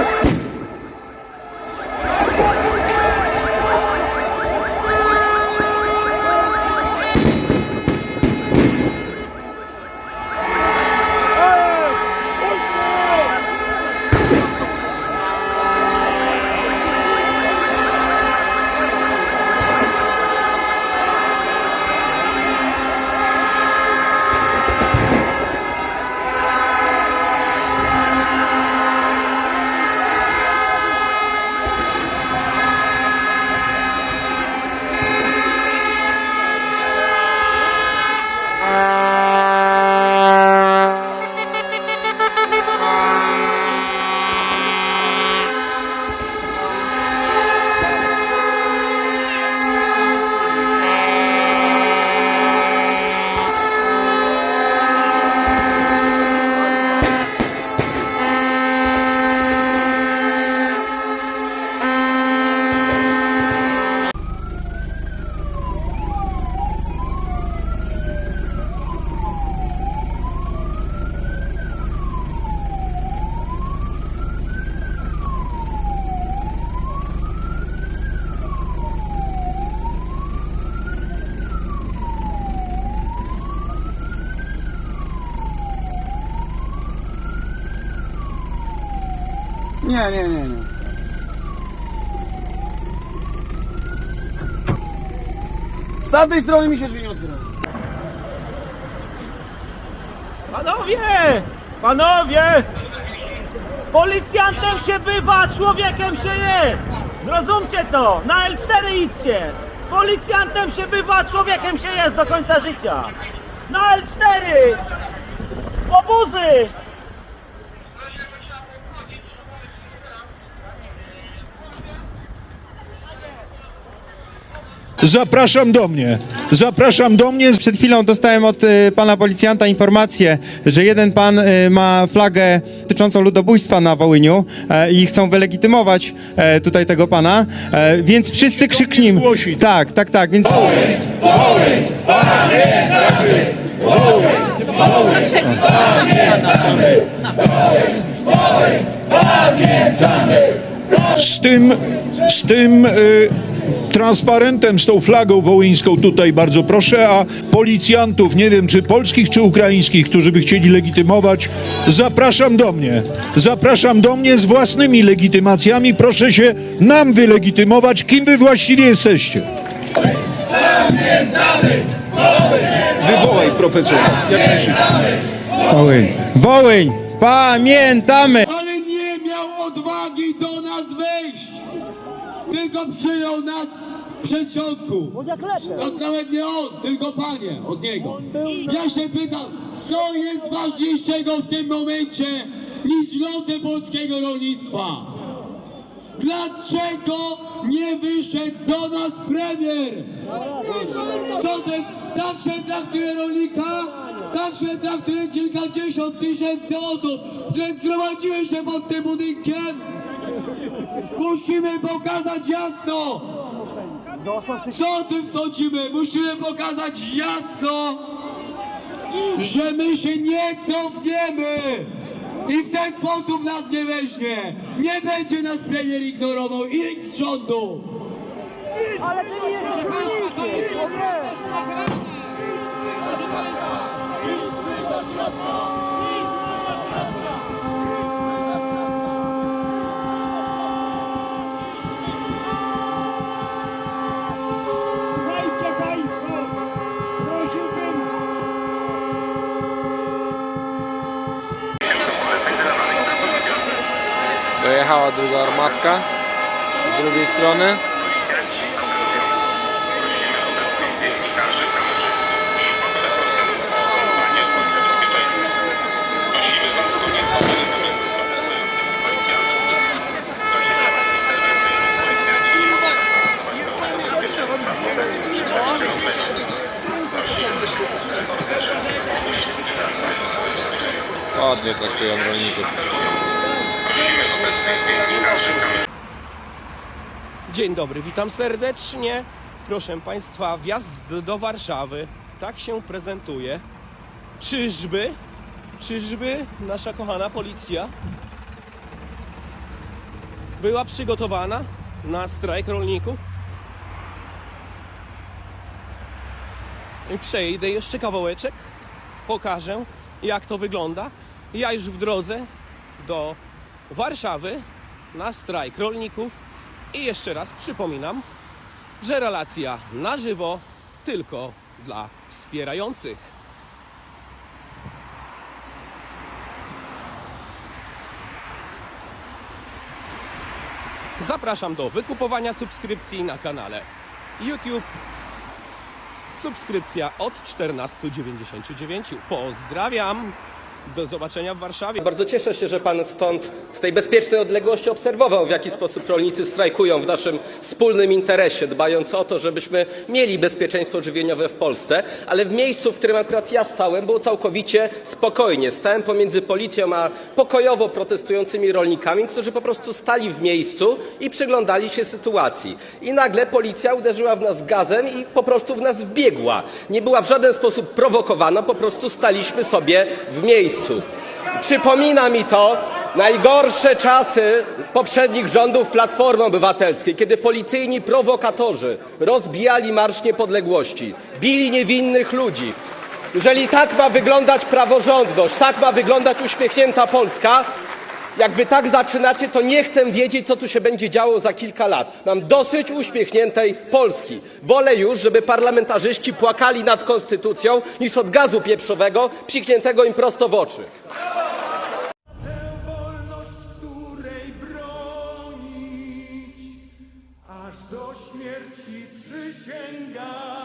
Woo! Nie, nie, nie, nie. Z tamtej strony mi się drzwi nie otwierają. Panowie! Panowie! Policjantem się bywa, człowiekiem się jest! Zrozumcie to! Na L4 idźcie! Policjantem się bywa, człowiekiem się jest do końca życia! Na L4! Obuzy! Zapraszam do mnie. Zapraszam do mnie. Przed chwilą dostałem od y, pana policjanta informację, że jeden pan y, ma flagę dotyczącą ludobójstwa na Wołyniu e, i chcą wylegitymować e, tutaj tego pana, e, więc wszyscy krzyknijmy. zgłosić. Tak, tak, tak, więc Z tym, z tym y, transparentem, z tą flagą wołyńską tutaj bardzo proszę, a policjantów, nie wiem czy polskich, czy ukraińskich, którzy by chcieli legitymować, zapraszam do mnie. Zapraszam do mnie z własnymi legitymacjami. Proszę się nam wylegitymować, kim wy właściwie jesteście. Wywołaj profesora, jak najszybciej. Wołyń. Wołyń! Pamiętamy! Tylko przyjął nas w przedsionku. No nawet nie on, tylko panie od niego. Ja się pytam, co jest ważniejszego w tym momencie niż losy polskiego rolnictwa? Dlaczego nie wyszedł do nas premier? Co to jest? Tak się traktuje rolnika? Tak się traktuje kilkadziesiąt tysięcy osób, które zgromadziły się pod tym budynkiem? Musimy pokazać jasno! Co o tym sądzimy? Musimy pokazać jasno, że my się nie cofniemy! I w ten sposób nas nie weźmie! Nie będzie nas premier ignorował i z rządu! Dajcie Dojechała druga armatka z drugiej strony. Ładnie traktują rolników. Dzień dobry, witam serdecznie. Proszę Państwa, wjazd do- Warszawy tak się prezentuje. Czyżby, czyżby nasza kochana policja była przygotowana na strajk rolników? Przejdę jeszcze kawałeczek, pokażę jak to wygląda. Ja już w drodze do Warszawy na strajk rolników i jeszcze raz przypominam, że relacja na żywo tylko dla wspierających. Zapraszam do wykupowania subskrypcji na kanale YouTube. Subskrypcja od 14,99. Pozdrawiam! Do zobaczenia w Warszawie. Bardzo cieszę się, że Pan stąd, z tej bezpiecznej odległości obserwował, w jaki sposób rolnicy strajkują w naszym wspólnym interesie, dbając o to, żebyśmy mieli bezpieczeństwo żywieniowe w Polsce. Ale w miejscu, w którym akurat ja stałem, było całkowicie spokojnie. Stałem pomiędzy policją a pokojowo protestującymi rolnikami, którzy po prostu stali w miejscu i przyglądali się sytuacji. I nagle policja uderzyła w nas gazem i po prostu w nas wbiegła. Nie była w żaden sposób prowokowana, po prostu staliśmy sobie w miejscu. Przypomina mi to najgorsze czasy poprzednich rządów Platformy Obywatelskiej, kiedy policyjni prowokatorzy rozbijali Marsz Niepodległości, bili niewinnych ludzi. Jeżeli tak ma wyglądać praworządność, tak ma wyglądać uśmiechnięta Polska, Jak wy tak zaczynacie, to nie chcę wiedzieć, co tu się będzie działo za kilka lat. Mam dosyć uśmiechniętej Polski. Wolę już, żeby parlamentarzyści płakali nad konstytucją, niż od gazu pieprzowego psikniętego im prosto w oczy. aż do śmierci przysięgam.